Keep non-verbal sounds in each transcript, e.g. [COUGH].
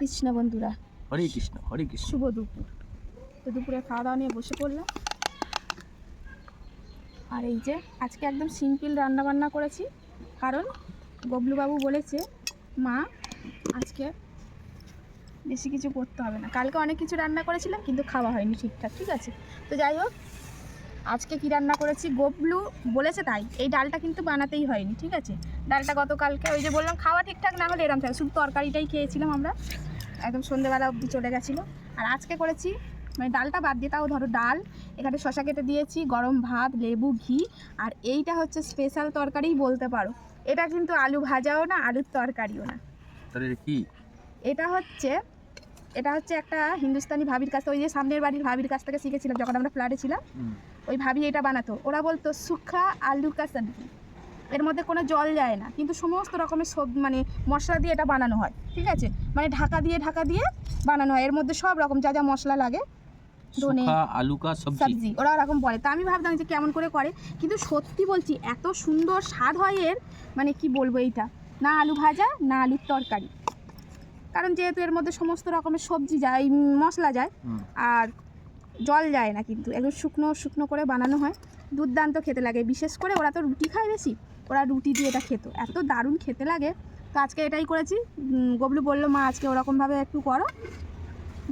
কৃষ্ণ বন্ধুরা। হরে কৃষ্ণ হরে কৃষ্ণ। শুভ দুপুর। তো দুপুরে খাওয়া দাওয়া নিয়ে বসে পড়লাম। আর এই যে আজকে একদম সিম্পল রান্না বান্না করেছি। কারণ গবলুবাবু বলেছে মা আজকে বেশি কিছু করতে হবে না। কালকে অনেক কিছু রান্না করেছিলাম কিন্তু খাওয়া হয়নি ঠিকঠাক ঠিক আছে? তো যাই হোক আজকে কি রান্না করেছি? গোবলু বলেছে তাই। এই ডালটা কিন্তু বানাতেই হয়নি ঠিক আছে? ডালটা গতকালকে ওই যে বললাম খাওয়া ঠিকঠাক না হলে এরম থাকে। শুধু তরকারিটাই খেয়েছিলাম আমরা। একদম সন্ধ্যেবেলা অবধি চলে গেছিল। আর আজকে করেছি মানে ডালটা বাদ দিয়ে তাও ধরো ডাল। এখানে শশা কেটে দিয়েছি গরম ভাত লেবু ঘি। আর এইটা হচ্ছে স্পেশাল তরকারিই বলতে পারো। এটা কিন্তু আলু ভাজাও না আলুর তরকারিও না। কি? এটা হচ্ছে এটা হচ্ছে একটা হিন্দুস্তানি ভাবির কাছ থেকে ওই যে সামনের বাড়ির ভাবির কাছ থেকে শিখেছিলাম যখন আমরা ফ্ল্যাটে ছিলাম। ওই ভাবি এটা বানাতো। ওরা বলতো সুখা আলু কা সবজি। এর মধ্যে কোনো জল যায় না কিন্তু সমস্ত রকমের সব মানে মশলা দিয়ে এটা বানানো হয় ঠিক আছে? মানে ঢাকা দিয়ে ঢাকা দিয়ে বানানো হয়। এর মধ্যে সব রকম যা যা মশলা লাগে ধনে সবজি ওরা ওরকম বলে। তা আমি ভাবতাম যে কেমন করে করে কিন্তু সত্যি বলছি এত সুন্দর স্বাদ হয় এর মানে কি বলব এইটা? না আলু ভাজা না আলুর তরকারি। কারণ যেহেতু এর মধ্যে সমস্ত রকমের সবজি যায় মশলা যায় আর জল যায় না কিন্তু। একদম শুকনো শুকনো করে বানানো হয়। দুর্দান্ত খেতে লাগে। বিশেষ করে ওরা তো রুটি খায় বেশি। ওরা রুটি দিয়ে এটা খেত। এত দারুণ খেতে লাগে। তো আজকে এটাই করেছি। গবলু বলল মা আজকে ওরকমভাবে একটু করো।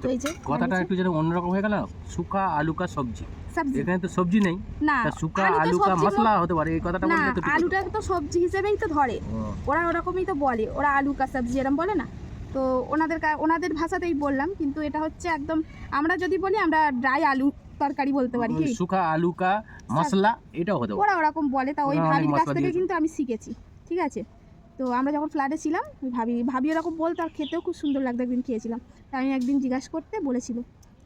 তো এই যে কথাটা একটু যেন অন্যরকম হয়ে গেল। না। সুখা আলু কা সবজি। এখানে তো সবজি নেই। না সুখা আলু কা মশলা হতে পারে। এই কথাটা তো আলুটা তো সবজি হিসেবেই তো ধরে। ওরা ওরকমই তো বলে। ওরা আলু কা সবজি এরম বলে না? তো ওনাদের কা- ওনাদের ভাষাতেই বললাম কিন্তু এটা হচ্ছে একদম আমরা যদি বলি আমরা ড্রাই আলু তরকারি বলতে পারি কি? সুখা আলু কা মশলা এটাও হতে ওরা ওরকম বলে তা ওই ভাবির কাছ থেকে কিন্তু আমি শিখেছি ঠিক আছে? তো আমরা যখন ফ্ল্যাটে ছিলাম ভাবি ভাবি ওরকম বলতো আর খেতেও খুব সুন্দর লাগতো একদিন খেয়েছিলাম। তাই আমি একদিন জিজ্ঞাসা করতে বলেছিল।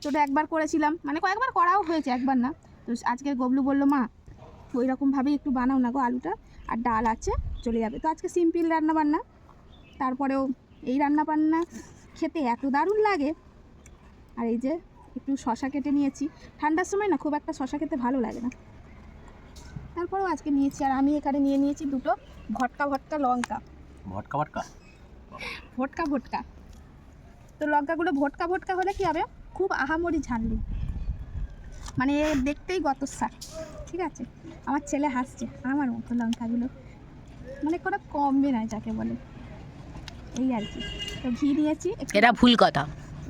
তো ওটা একবার করেছিলাম মানে কয়েকবার করাও হয়েছে একবার না। তো আজকে গবলু বলল মা ওই রকমভাবেই একটু বানাও না গো আলুটা আর ডাল আছে চলে যাবে। তো আজকে সিম্পল রান্না বান্না তারপরেও এই রান্না বান্না খেতে এত দারুণ লাগে। আর এই যে একটু শশা কেটে নিয়েছি। ঠান্ডার সময় না খুব একটা শশা খেতে ভালো লাগে না। তারপরেও আজকে নিয়েছি আর আমি এখানে নিয়ে নিয়েছি দুটো ভটকা ভটকা লঙ্কা। ভটকা ভটকা? ভটকা ভটকা। তো লঙ্কাগুলো ভটকা ভটকা হলে কি হবে? খুব আহামরি ঝাললি মানে দেখতেই গত সার ঠিক আছে? আমার ছেলে হাসছে আমার মতো লঙ্কাগুলো। মানে কোনো কমবে না যাকে বলে। এই আর কি। তো ঘি নিয়েছি এটা ভুল কথা।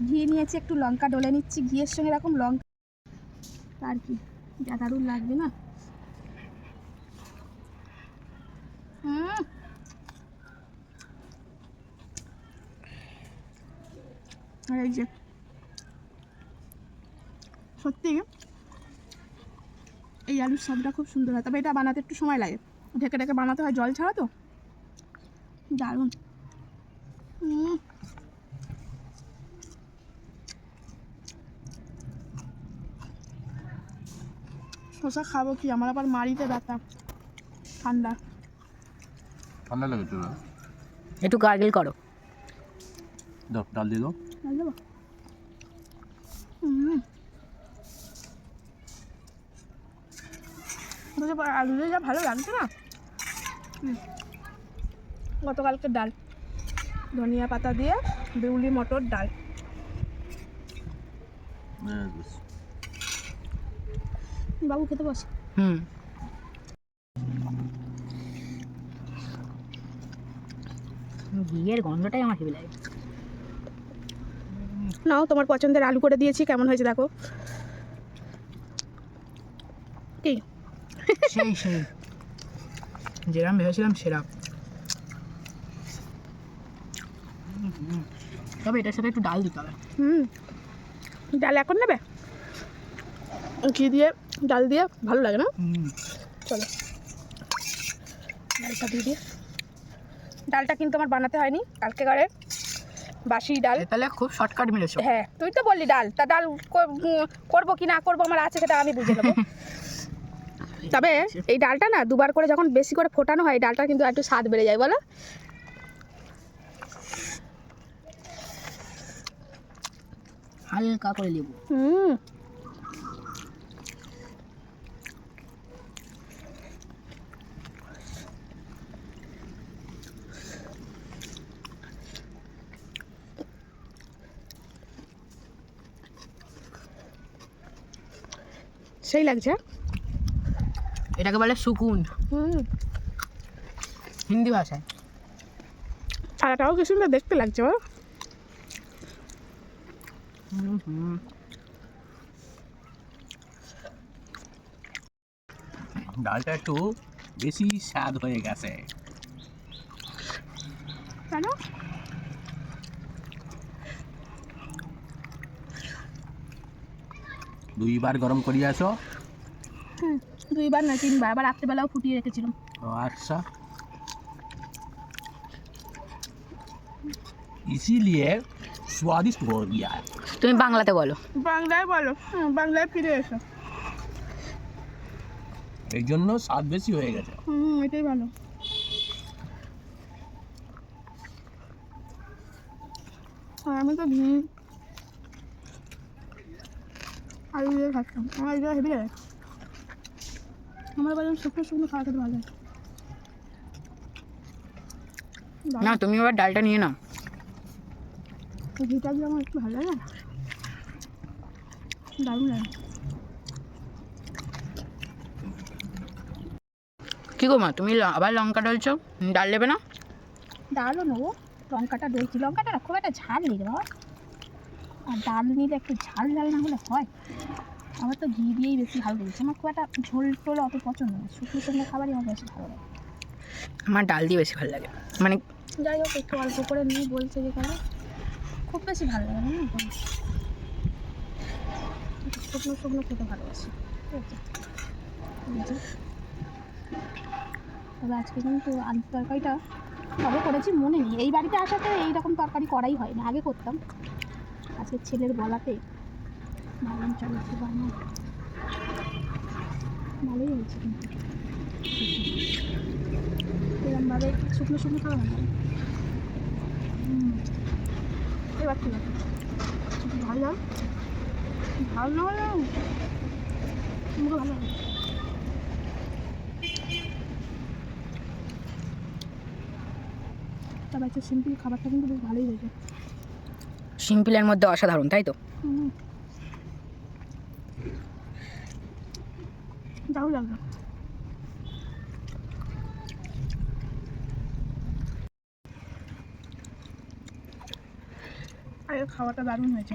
ঘি নিয়েছি একটু লঙ্কা ডলে নিচ্ছি। ঘিয়ের সঙ্গে এরকম লঙ্কা আর কি যা দারুণ লাগবে না? হুম। আর এই যে সত্যি এই আলুর স্বাদটা খুব সুন্দর হয়। তবে এটা বানাতে একটু সময় লাগে। ঢেকে ঢেকে বানাতে হয় জল ছাড়া তো? দারুণ। শশা খাব কি? আমার আবার মাড়িতে ব্যথা। ঠান্ডা। ঠান্ডা লাগে তো একটু গার্গেল করো। দাও ডাল দিয়ে দাও। আলু যা ভালো লাগছে না? গতকালকে ডাল। ধনিয়া পাতা দিয়ে বিউলি মটর ডাল। বাবু খেতে বস। হুম। ঘিয়ের গন্ধটাই আমার হেবি লাগে। নাও তোমার পছন্দের আলু করে দিয়েছি কেমন হয়েছে দেখো। কি? সেই সেই। যেরাম ভেবেছিলাম সেরাম। তবে এটার সাথে একটু ডাল দিতে হবে। হুম। ডাল এখন নেবে? ঘি দিয়ে ডাল দিয়ে ভালো লাগে না? চলো। ডালটা দিয়ে দিয়ে। ডালটা কিন্তু আমার বানাতে হয়নি কালকে করে বাসি ডাল। তাহলে খুব শর্টকাট মিলেছো হ্যাঁ তুই তো বললি ডাল তা ডাল কর- করব কি না করব আমার আছে সেটা আমি বুঝে নেব। [LAUGHS] তবে এই ডালটা না দুবার করে যখন বেশি করে ফোটানো হয় ডালটা কিন্তু একটু স্বাদ বেড়ে যায় বলো? হালকা করে নেব সেই লাগছে। এটাকে বলে সুকুন হিন্দি ভাষায়। ছাড়াটাও কি সুন্দর দেখতে লাগছে বাবা। ডালটা একটু বেশি স্বাদ হয়ে গেছে কেন দুইবার গরম করিয়ে আসো হুম দুইবার না তিনবার আবার রাত্রেবেলাও ফুটিয়ে রেখেছিলাম ও আচ্ছা इसीलिए स्वादिष्ट हो गया है তুমি বাংলাতে বলো। বাংলায় বলো। বাংলায় ফিরে এসো। এই জন্য স্বাদ বেশি হয়ে গেছে। হুম এটাই ভালো। আর আমি তো ঘি আলু দিয়ে খাচ্তাম আমার এটা হেভি লাগে। আমার বাজার শুকনো শুকনো খাওয়া খেতে ভালো লাগে। না তুমি আবার ডালটা নিয়ে নাও। ঘিটা দিয়ে আমার একটু ভালো লাগে না? দারুণ লাগে। কি গো মা তুমি আবার লঙ্কা ডলছো? ডাল নেবে না? ডালও নেব লঙ্কাটা ডলছি লঙ্কাটা খুব একটা ঝাল নেই বাবা। আর ডাল নিলে একটু ঝাল ঝাল না হলে হয়। আমার তো ঘি দিয়েই বেশি ভালো লেগেছে। আমার খুব একটা ঝোল টোল অত পছন্দ না। শুকনো শুকনো খাবারই আমার বেশি ভালো লাগে। আমার ডাল দিয়ে বেশি ভালো লাগে। মানে যাই হোক একটু অল্প করে নিয়ে বলছে যে কেন। খুব বেশি ভালো লাগে না শুকনো শুকনো খেতে ভালোবাসি। ঠিক আছে? তবে আজকে কিন্তু আলুর তরকারিটা কবে করেছি মনে নেই। এই বাড়িতে আসাতে এইরকম তরকারি করাই হয় না। আগে করতাম। আজকে ছেলের বলাতে ভাবলাম চলো একটু বানাই ভালোই হয়েছে কিন্তু। এরকমভাবে শুকনো শুকনো খাওয়া ভালো। হুম। এবার ঠিক আছে একটু ঝাল না হলে ভালো সিম্পল খাবারটা কিন্তু বেশ ভালোই সিম্পলের মধ্যে অসাধারণ তাই তো? লাগল। আগে খাওয়াটা দারুণ হয়েছে।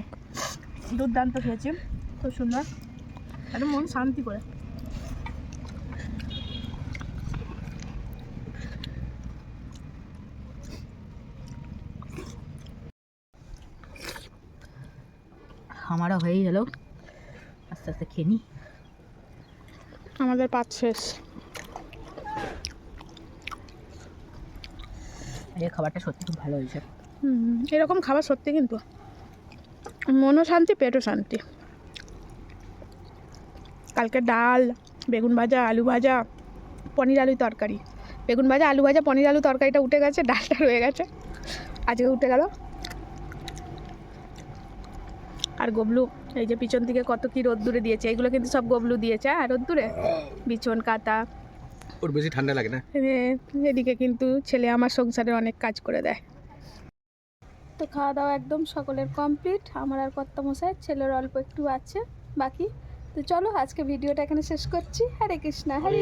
দুর্দান্ত খেয়েছি। খুব সুন্দর। একদম মন শান্তি করে। আমারও হয়েই গেল। আস্তে আস্তে খেয়ে নিই আমাদের পাত শেষ। এই খাবারটা সত্যি খুব ভালো হয়েছে। হুম এরকম খাবার সত্যি কিন্তু মনও শান্তি পেটও শান্তি কালকে ডাল বেগুন ভাজা আলু ভাজা পনির আলু তরকারি। বেগুন ভাজা আলু ভাজা পনির আলু তরকারিটা উঠে গেছে ডালটা রয়ে গেছে। আজকে উঠে গেল। আর গবলু এই যে পিছন দিকে কত কি রোদ্দুরে দিয়েছে এগুলো কিন্তু সব গবলু দিয়েছে আর রোদ্দুরে? বিছন কাতা ওর বেশি ঠান্ডা লাগে না? এদিকে কিন্তু ছেলে আমার সংসারে অনেক কাজ করে দেয়। তো খাওয়া দাওয়া একদম সকলের কমপ্লিট আমার আর কর্তা মশাই ছেলের অল্প একটু আছে বাকি। তো চলো আজকে ভিডিওটা এখানে শেষ করছি। হরে কৃষ্ণা হরে